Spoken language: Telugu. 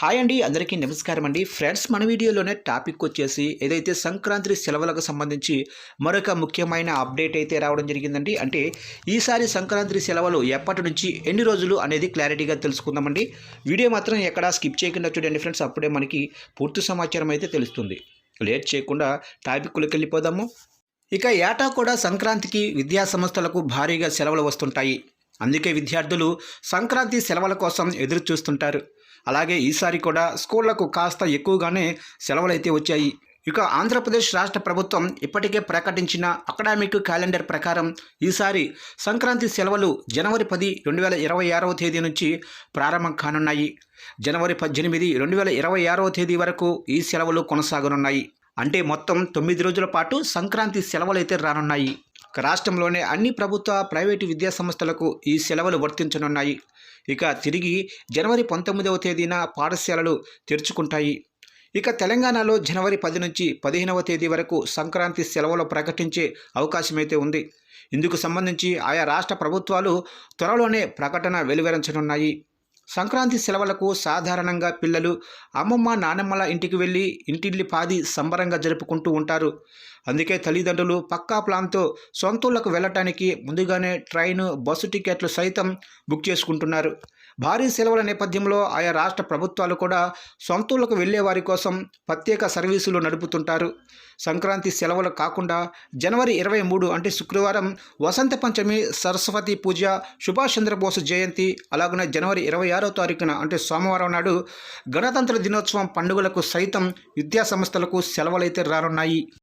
హాయ్ అండి అందరికీ నమస్కారం అండి. ఫ్రెండ్స్ మన వీడియోలోనే టాపిక్ వచ్చేసి ఏదైతే సంక్రాంతి సెలవులకు సంబంధించి మరొక ముఖ్యమైన అప్డేట్ అయితే రావడం జరిగిందండి. అంటే ఈసారి సంక్రాంతి సెలవులు ఎప్పటి నుంచి ఎన్ని రోజులు అనేది క్లారిటీగా తెలుసుకుందామండి. వీడియో మాత్రం ఎక్కడా స్కిప్ చేయకుండా చూడండి ఫ్రెండ్స్. అప్పుడే మనకి పూర్తి సమాచారం అయితే తెలుస్తుంది. లేట్ చేయకుండా టాపిక్లోకి వెళ్ళిపోదాము. ఇక ఏటా కూడా సంక్రాంతికి విద్యా సంస్థలకు భారీగా సెలవులు వస్తుంటాయి. అందుకే విద్యార్థులు సంక్రాంతి సెలవుల కోసం ఎదురు చూస్తుంటారు అలాగే ఈసారి కూడా స్కూళ్ళకు కాస్త ఎక్కువగానే సెలవులైతే వచ్చాయి. ఇక ఆంధ్రప్రదేశ్ రాష్ట్ర ప్రభుత్వం ఇప్పటికే ప్రకటించిన అకాడమిక్ క్యాలెండర్ ప్రకారం ఈసారి సంక్రాంతి సెలవులు జనవరి పది రెండు వేల ఇరవై ఆరవ తేదీ నుంచి ప్రారంభం కానున్నాయి. జనవరి పద్దెనిమిది రెండు వేల ఇరవై ఆరవ తేదీ వరకు ఈ సెలవులు కొనసాగనున్నాయి. అంటే మొత్తం తొమ్మిది రోజుల పాటు సంక్రాంతి సెలవులు అయితే రానున్నాయి. రాష్ట్రంలోనే అన్ని ప్రభుత్వ ప్రైవేటు విద్యా సంస్థలకు ఈ సెలవులు వర్తించనున్నాయి. ఇక తిరిగి జనవరి పంతొమ్మిదవ తేదీన పాఠశాలలు తెరుచుకుంటాయి. ఇక తెలంగాణలో జనవరి పది నుంచి పదిహేనవ తేదీ వరకు సంక్రాంతి సెలవులు ప్రకటించే అవకాశమైతే ఉంది. ఇందుకు సంబంధించి ఆయా రాష్ట్ర ప్రభుత్వాలు త్వరలోనే ప్రకటన వెలువరించనున్నాయి. సంక్రాంతి సెలవులకు సాధారణంగా పిల్లలు అమ్మమ్మ నానమ్మల ఇంటికి వెళ్ళి ఇంటిల్లి పాది సంబరంగా జరుపుకుంటూ ఉంటారు. అందుకే తల్లిదండ్రులు పక్కా ప్లాన్తో సొంతూళ్ళకు వెళ్ళటానికి ముందుగానే ట్రైన్ బస్సు టికెట్లు సైతం బుక్ చేసుకుంటున్నారు. భారీ సెలవుల నేపథ్యంలో ఆయా రాష్ట్ర ప్రభుత్వాలు కూడా సొంతూళ్ళకు వెళ్ళే వారి కోసం ప్రత్యేక సర్వీసులు నడుపుతుంటారు. సంక్రాంతి సెలవులు కాకుండా జనవరి ఇరవై మూడు అంటే శుక్రవారం వసంత పంచమి సరస్వతి పూజ సుభాష్ చంద్రబోస్ జయంతి అలాగనే జనవరి ఇరవై ఆరో తారీఖున అంటే సోమవారం నాడు గణతంత్ర దినోత్సవం పండుగలకు సైతం విద్యాసంస్థలకు సెలవులైతే రానున్నాయి.